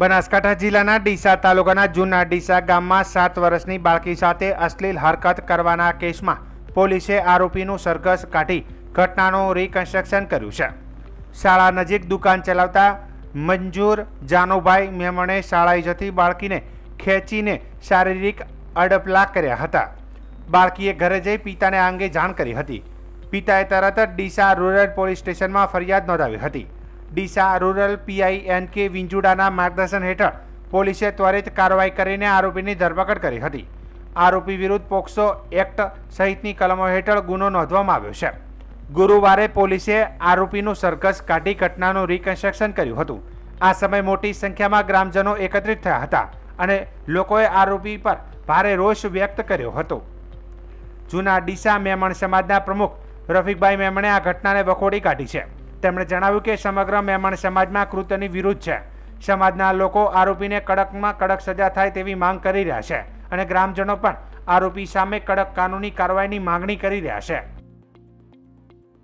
બનાસકાંઠા જિલ્લાના ડીસા તાલુકાના જૂના ડીસા ગામમાં સાત વર્ષની બાળકી સાથે અશ્લીલ હરકત કરવાના કેસમાં પોલીસે આરોપીનું સરઘસ કાઢી ઘટનાનું રિકન્સ્ટ્રક્શન કર્યું છે. શાળા નજીક દુકાન ચલાવતા મંજૂર જાનુભાઈ મેમણે શાળાએ જતી બાળકીને ખેંચીને શારીરિક અડપલા કર્યા હતા. બાળકીએ ઘરે જઈ પિતાને આ અંગે જાણ કરી હતી. પિતાએ તરત જ ડીસા રૂરલ પોલીસ સ્ટેશનમાં ફરિયાદ નોંધાવી હતી. ડીસા રૂરલ પીઆઈ એન કે વિંજુડાના માર્ગદર્શન હેઠળ પોલીસે ત્વરિત કાર્યવાહી કરીને આરોપીની ધરપકડ કરી હતી. આરોપી વિરુદ્ધ પોક્સો એક્ટ સહિતની કલમો હેઠળ ગુનો નોંધવામાં આવ્યો છે. ગુરુવારે પોલીસે આરોપીનું સરઘસ કાઢી ઘટનાનું રિકન્સ્ટ્રક્શન કર્યું હતું. આ સમયે મોટી સંખ્યામાં ગ્રામજનો એકત્રિત થયા હતા અને લોકોએ આરોપી પર ભારે રોષ વ્યક્ત કર્યો હતો. જૂના ડીસા મેમણ સમાજના પ્રમુખ રફીકભાઈ મેમણે આ ઘટનાને વખોડી કાઢી છે. તેમણે જણાવ્યું કે સમગ્ર મહેમાન સમાજમાં કૃત્યની વિરુદ્ધ છે. સમાજના લોકો આરોપીને કડકમાં કડક સજા થાય તેવી માંગ કરી રહ્યા છે અને ગ્રામજનો પણ આરોપી સામે કડક કાનૂની કાર્યવાહીની માંગણી કરી રહ્યા છે.